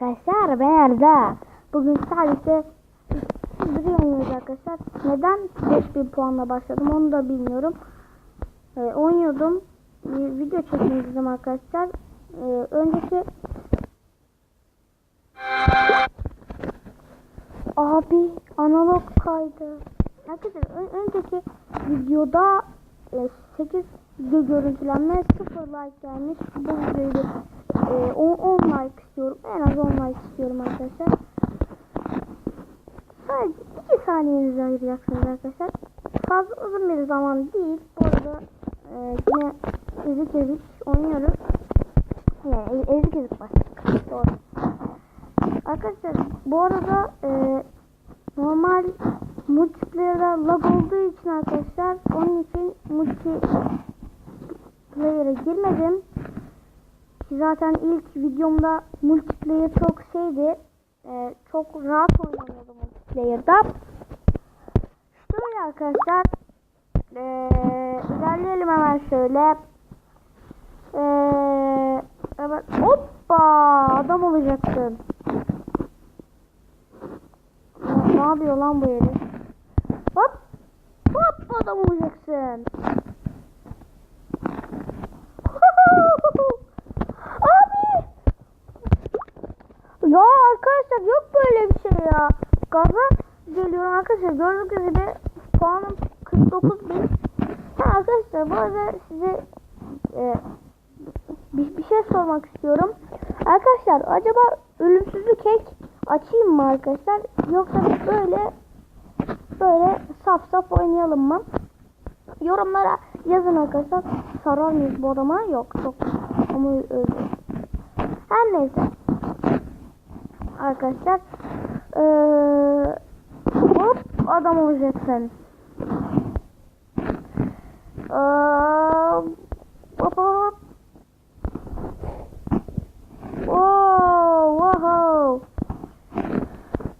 Arkadaşlar ben Arda. Bugün sadece bir oynuyoruz arkadaşlar. Neden 5000 puanla başladım onu da bilmiyorum. Ee, oynuyordum. Bir video çekmek istedim arkadaşlar. Ee, önceki Abi analog kaydı. Arkadaşlar ön- önceki videoda e, 8 video görüntülenme 0 like gelmiş. Bu videoyu e, 10, 10 like istiyorum. En az 10 like istiyorum arkadaşlar. Sadece 2 saniyenizi ayıracaksınız arkadaşlar. Fazla uzun bir zaman değil. Bu arada e, yine ezik ezik oynuyoruz. Yani ezik ezik başladık. Doğru. Arkadaşlar bu arada e, normal multiplayer'da lag olduğu için arkadaşlar onun için multiplayer'e girmedim. Zaten ilk videomda multiplayer çok şeydi. e, çok rahat oynanıyordu multiplayer'da. Şöyle arkadaşlar e, ilerleyelim hemen şöyle. E, evet, hoppa adam olacaksın. Ne yapıyor lan bu herif? Hop. Hop adam olacaksın. Abi. Ya arkadaşlar yok böyle bir şey ya. Gaza geliyorum arkadaşlar. Gördüğünüz gibi puanım 49 bin. Ha arkadaşlar bu arada size e, bir, bir şey sormak istiyorum. Arkadaşlar acaba ölümsüzlük hack açayım mı arkadaşlar? Yoksa böyle böyle saf saf oynayalım mı? Yorumlara yazın arkadaşlar. Sarar mıyız bu adama? Yok çok ama öldü. Her neyse. Arkadaşlar eee hop adam olacaksın. Eee hop hop. Wow, wow.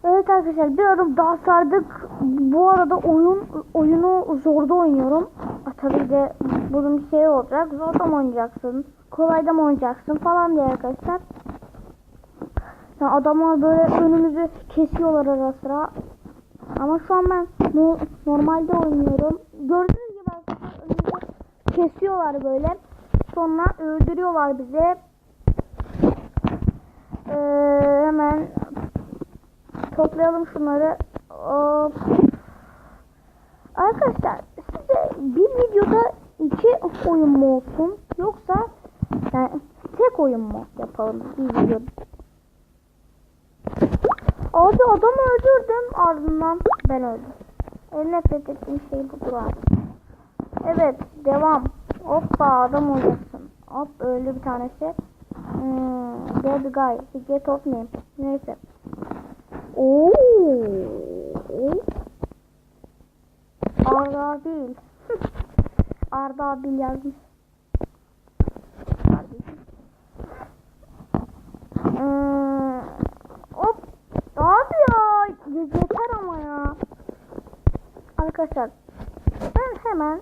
Evet arkadaşlar bir adım daha sardık. Bu arada oyun oyunu zorda oynuyorum. Tabii de bunun bir şey olacak. Zorda mı oynayacaksın? Kolayda mı oynayacaksın falan diye arkadaşlar. Yani adamlar böyle önümüzü kesiyorlar ara sıra. Ama şu an ben no- normalde oynuyorum. Gördüğünüz gibi önümüzü kesiyorlar böyle. Sonra öldürüyorlar bizi. Ee, hemen toplayalım şunları. Hop. Arkadaşlar size bir videoda iki oyun mu olsun yoksa yani tek oyun mu yapalım bir videoda? Abi adamı öldürdüm ardından ben öldüm. En nefret ettiğim şey budur abi. Evet devam. Hoppa adam olacaksın. Hop öldü bir tanesi. Hmm, dead guy. Get off me. Neyse. Oo. Arda değil. Arda Bil yazmış. Kardeşim. Hmm, hop. Abi ya. Yeter ama ya. Arkadaşlar. Ben hemen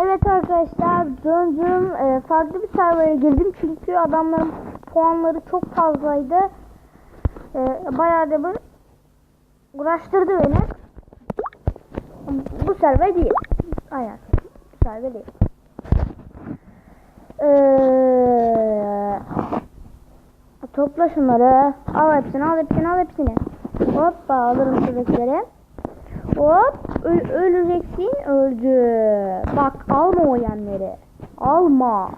Evet arkadaşlar döndüm. Ee, farklı bir server'a girdim çünkü adamların puanları çok fazlaydı. Ee, bayağı da bir uğraştırdı beni. Bu server değil. Aynen. Bu server değil. Ee, topla şunları. Al hepsini, al hepsini, al hepsini. Hoppa alırım şuradakileri. Hop ö- öleceksin öldü. Bak alma o yemleri. Alma.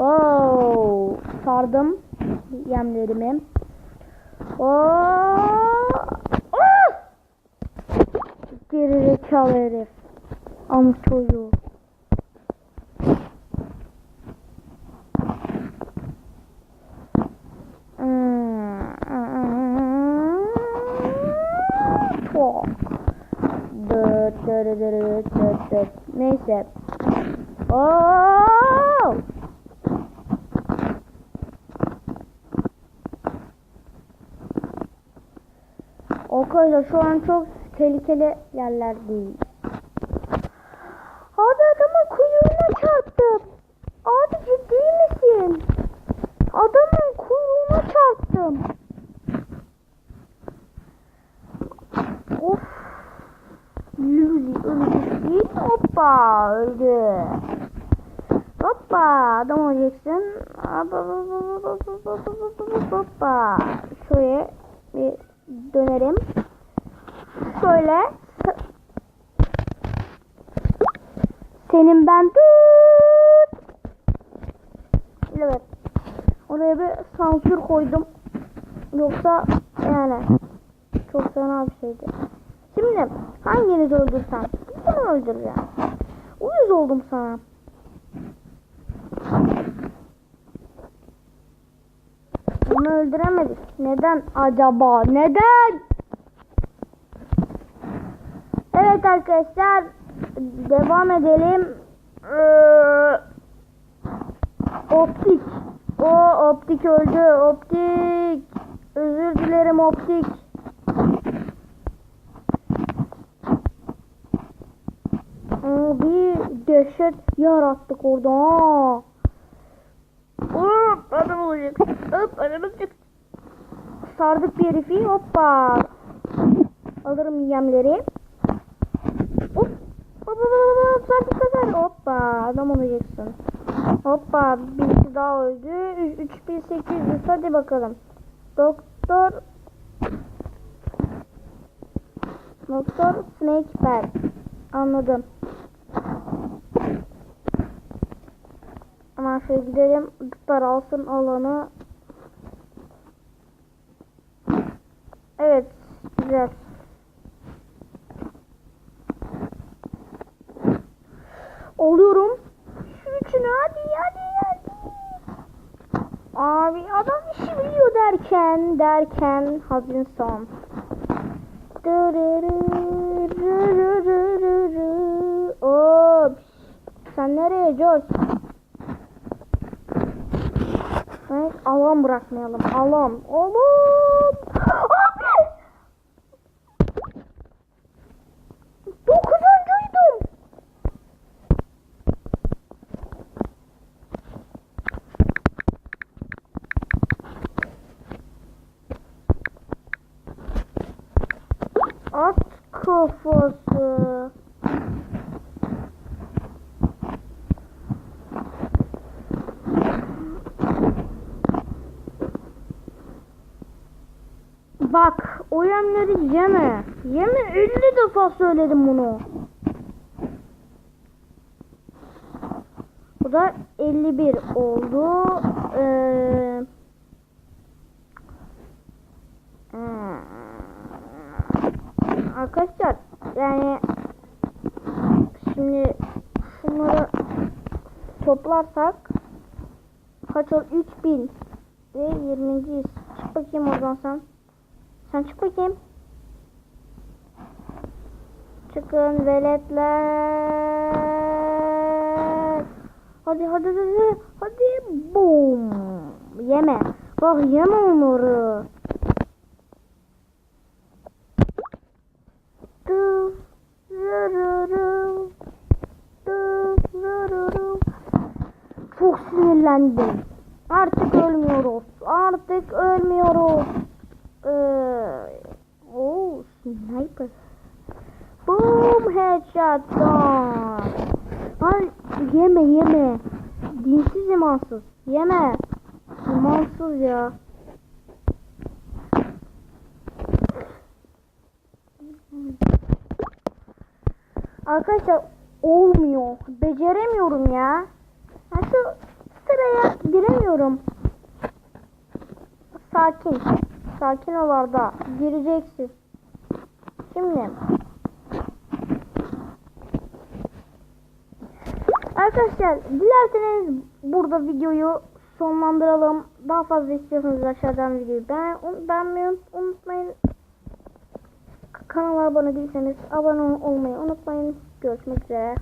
Oo, sardım yemlerimi. Oo. Ah! Geri zekalı herif. Amk çocuğu. Çok. Dıt dıt dıt dıt. Neyse. Oo! Arkadaşlar şu an çok tehlikeli yerlerdeyiz. Abi öldü. Hoppa adam olacaksın. Hoppa. Şöyle bir dönerim. Şöyle. Senin ben tut. Evet. Oraya bir sansür koydum. Yoksa yani çok fena bir şeydi. Şimdi hanginizi öldürsem? Bunu öldüreceğim. Uyuz oldum sana. Onu öldüremedik. Neden acaba? Neden? Evet arkadaşlar devam edelim. Ee, optik. O optik öldü. Optik. Özür dilerim optik. Aa, bir dehşet yarattık orada. Hop adam olacak. Hop adam olacak. Sardık bir herifi. Hoppa. Alırım yemleri. Hop. Hop hop hop. Sardık kadar. Hoppa. Adam olacaksın. Hoppa. Birisi daha öldü. 3800. Hadi bakalım. Doktor. Doktor Snake Bell. Anladım. Şöyle gidelim. Daralsın alanı. Evet. Güzel. Oluyorum. Şu üçünü hadi hadi hadi. Abi adam işi biliyor derken derken hazin son. Hop. Sen nereye George? Evet, alan bırakmayalım. Alan. Alan. Abi. Dokuzuncuydum. At kafası. Bak o yemleri yeme. 50 defa söyledim bunu. Bu da 51 oldu. Ee, hmm. Arkadaşlar yani şimdi şunları toplarsak kaç oldu? 3000 ve 20. Çık bakayım oradan sen. Sen çık bakayım. Çıkın veletler. Hadi hadi hadi. Hadi boom. Yeme. Bak yeme onları. Çok sinirlendim. Artık ölmüyoruz. Artık ölmüyoruz. Ee, oh, sniper. Boom headshot done. Ay yeme yeme. Dinsiz imansız. Yeme. İmansız ya. Arkadaşlar olmuyor. Beceremiyorum ya. Ha, şu sıraya giremiyorum. Sakin. Sakin ol Arda. Gireceksin. Şimdi. Arkadaşlar dilerseniz burada videoyu sonlandıralım. Daha fazla istiyorsanız aşağıdan videoyu ben beğenmeyi unutmayın. Kanala abone değilseniz abone olmayı unutmayın. Görüşmek üzere.